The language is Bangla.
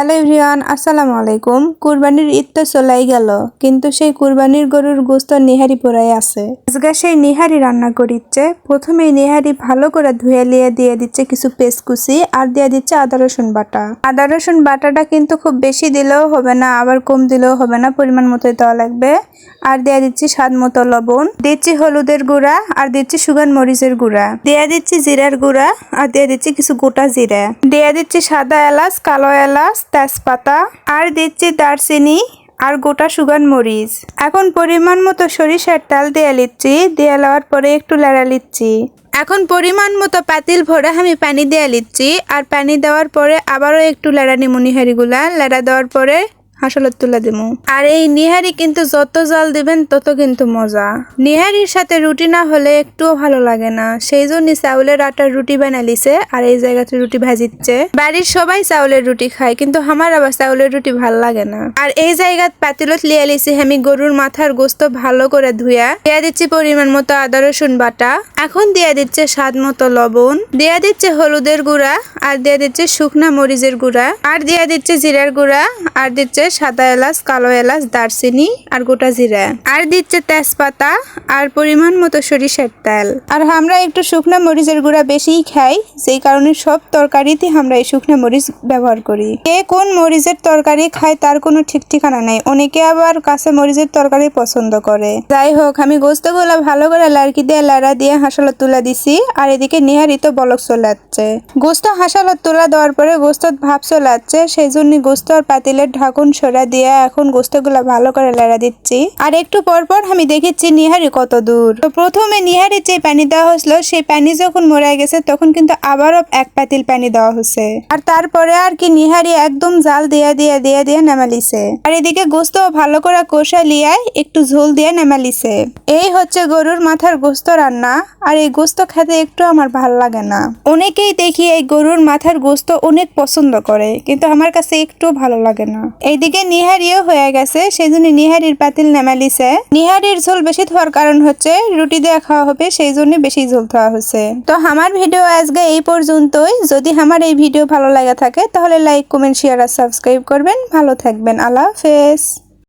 হ্যালো এভরিওয়ান, আসসালামু আলাইকুম। কুরবানির ঈদ তো চলাই গেল, কিন্তু সেই কুরবানির গরুর গোস্ত নিহারি পোড়াই আছে। আজকে সেই নিহারি রান্না করিচ্ছে। প্রথমে নিহারি ভালো করে ধুয়ে লিয়ে দিয়ে দিচ্ছে কিছু পেস্টকুচি আর দিয়ে দিচ্ছে আদা রসুন বাটা। আদা রসুন বাটাটা কিন্তু খুব বেশি দিলেও হবে না, আবার কম দিলেও হবে না, পরিমাণ মতো দেওয়া লাগবে। আর দিয়ে দিচ্ছি স্বাদ মতো লবণ। দিচ্ছি হলুদের গুঁড়া আর দিচ্ছি সুগান মরিচের গুঁড়া। দিয়ে দিচ্ছি জিরার গুঁড়া আর দিয়ে দিচ্ছি কিছু গোটা জিরা। দিয়ে দিচ্ছি সাদা এলাচ, কালো এলাচ তেজপাতা, আর দিচ্ছি দারচিনি, আর গোটা সুগান মরিচ। এখন পরিমাণ মতো সরিষার তেল দিয়ে লিচ্ছি, দিয়ে লওয়ার পরে একটু লাড়া লিচ্ছি। এখন পরিমাণ মতো পাতিল ভরে আমি পানি দিয়ে লিচ্ছি, আর পানি দেওয়ার পরে আবারও একটু লাড়া নিমুনি হাড়িগুলা। লাড়া দেওয়ার পরে হাসলত তুলে দিমু। আর এই নিহারি কিন্তু যত জল দিবেন তত কিন্তু মজা। নিহারির সাথে রুটি না হলে একটুও ভালো লাগে না। সেই জন্য চাউলের আটার রুটি বানালিছে আর এই জায়গাতে রুটি ভাজিচ্ছে। বাড়ির সবাই চাউলের রুটি খায়, কিন্তু আমার আবার চাউলের রুটি ভালো লাগে না। আর এই জায়গাত পাতিলত লিয়ে লিছি, আমি গরুর মাথার গোস্ত ভালো করে ধুয়া। দিয়ে দিচ্ছি পরিমাণ মতো আদা, রসুন বাটা। এখন দিয়ে দিচ্ছে স্বাদ মতো লবণ। দিয়ে দিচ্ছে হলুদের গুঁড়া আর দিয়ে দিচ্ছে শুকনা মরিচের গুঁড়া। আর দিয়ে দিচ্ছে জিরার গুঁড়া। আর দিচ্ছে সাদা এলাচ, কালো এলাচ, দারচিনি আর গোটা জিরা। আর দিচ্ছে তেজপাতা আর পরিমাণ মতো সরিষার তেল। আর আমরা একটু শুকনা মরিচের গুঁড়া বেশিই খাই, যেই কারণে সব তরকারিতে আমরা এই শুকনা মরিচ ব্যবহার করি। কে কোন মরিচের তরকারি খায় তার কোনো ঠিক ঠিকানা নেই। অনেকে আবার কাঁচা মরিচের তরকারি পছন্দ করে। যাই হোক, আমি গোস্তগুলো ভালো করে লাড়কি দিয়ে লাড়া দিয়ে হাসালো তুলে দিছি, আর এদিকে নিহারিত বলক চলে যাচ্ছে গোস্ত হাসালো তুলা দেওয়ার পরে গোস্ত ভাব চলে যাচ্ছে সেই জন্য গোস্ত আর পাতিলের ঢাকুন সরা দিয়ে এখন গোস্তগুলো ভালো করে লাড়া দিচ্ছি। আর একটু পর পর আমি দেখেছি নিহারি কত দূর। তো প্রথমে নিহারির যে পানি দেওয়া হয়েছিল, সেই পানি যখন মরে গেছে, তখন কিন্তু আবারও এক পাতিল পানি দেওয়া হয়েছে। আর তারপরে আর কি নিহারি একদম জাল দিয়ে দিয়ে দিয়ে দিয়ে নামালিছে। আর এদিকে গোস্ত ভালো করে কষা লিয়ায় একটু ঝোল দিয়ে নামালিছে। এই হচ্ছে গরুর মাথার গোস্ত রান্না। আর এই গোস্ত খেতে একটু আমার ভালো লাগে না। অনেকেই দেখি এই গরুর মাথার গোস্ত অনেক পছন্দ করে, কিন্তু আমার কাছে একটু ভালো লাগে না। এইদিকে নিহারিও হয়ে গেছে সেই জন্য নিহারির পাতিল নামালিছে নিহারির ঝোল বেশি থাকার কারণ হচ্ছে রুটি দিয়ে খাওয়া হবে সেই জন্য বেশি ঝোল খাওয়া হচ্ছে তো আমার ভিডিও আজকে এই পর্যন্তই। যদি আমার এই ভিডিও ভালো লাগে থাকে, তাহলে লাইক কমেন্ট শেয়ার আর সাবস্ক্রাইব করবেন। ভালো থাকবেন। আল্লাহ হাফেজ।